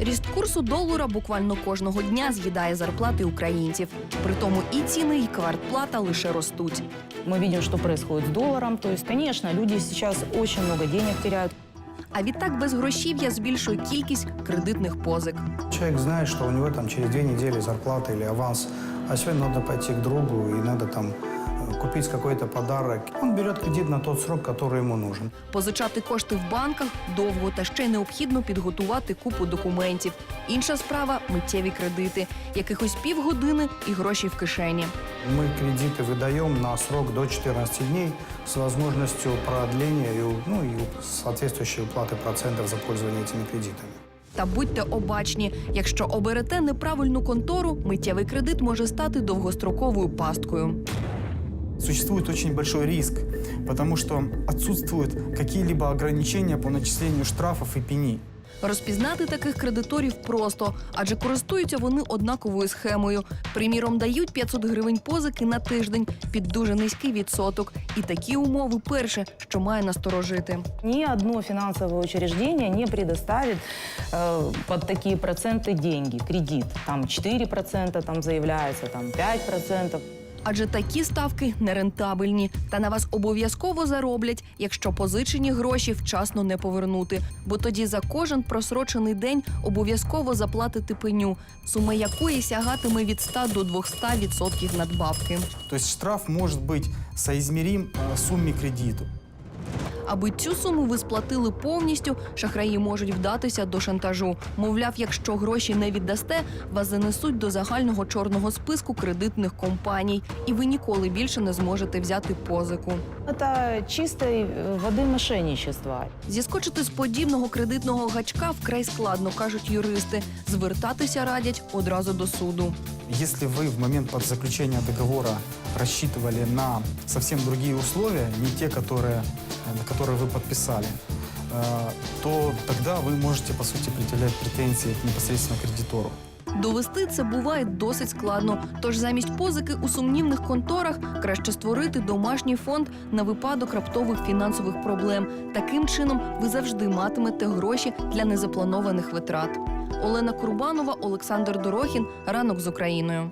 Ріст курсу долара буквально кожного дня з'їдає зарплати українців. Притому і ціни, і квартплата лише ростуть. Мы видим, что происходит с долларом. То есть, конечно, люди сейчас очень много денег теряют. А відтак без грошів'я збільшує кількість кредитних позик. Человек знает, что у него там через две недели зарплата или аванс, а сегодня надо пойти к другу и надо там купить какой-то подарок. Он берет кредит на тот срок, который ему нужен. Позичати кошти в банках довго та ще й необхідно підготувати купу документів. Інша справа миттєві кредити, якихось півгодини і гроші в кишені. Мы кредиты выдаем на срок до 14 дней с возможностью продления и, у- ну, и соответствующей уплаты процентов за пользование этими кредитами. Та будьте обачні, якщо оберете неправильну контору, миттєвий кредит може стати довгостроковою пасткою. Существует очень большой риск, потому что отсутствуют какие-либо ограничения по начислению штрафов и пеней. Розпізнати таких кредиторів просто, адже користуються вони однаковою схемою. Приміром, дають 500 гривень позики на тиждень під дуже низький відсоток. І такі умови перше, що має насторожити. Ни одно финансовое учреждение не предоставит э, под такие проценты деньги, кредит. Там 4% там заявляется, там 5%. Адже такі ставки нерентабельні, та на вас обов'язково зароблять, якщо позичені гроші вчасно не повернути. Бо тоді за кожен просрочений день обов'язково заплатити пеню, сума якої сягатиме від 100 до 200% відсотків надбавки. Тобто штраф може бути соізмірим сумі сумме кредиту. Аби цю суму ви сплатили повністю, шахраї можуть вдатися до шантажу. Мовляв, якщо гроші не віддасте, вас занесуть до загального чорного списку кредитних компаній, і ви ніколи більше не зможете взяти позику. Это чистой э, воды мошенничество. Зіскочити з подібного кредитного гачка вкрай складно, кажуть юристи. Звертатися радять одразу до суду. Если вы в момент под заключения договора рассчитывали на совсем другие условия, не те, которые, э, на которые вы подписали, э, то тогда вы можете, по сути, предъявлять претензии к непосредственно кредитору. Довести це буває досить складно. Тож замість позики у сумнівних конторах краще створити домашній фонд на випадок раптових фінансових проблем. Таким чином ви завжди матимете гроші для незапланованих витрат. Олена Курбанова, Олександр Дорохін. Ранок з Україною.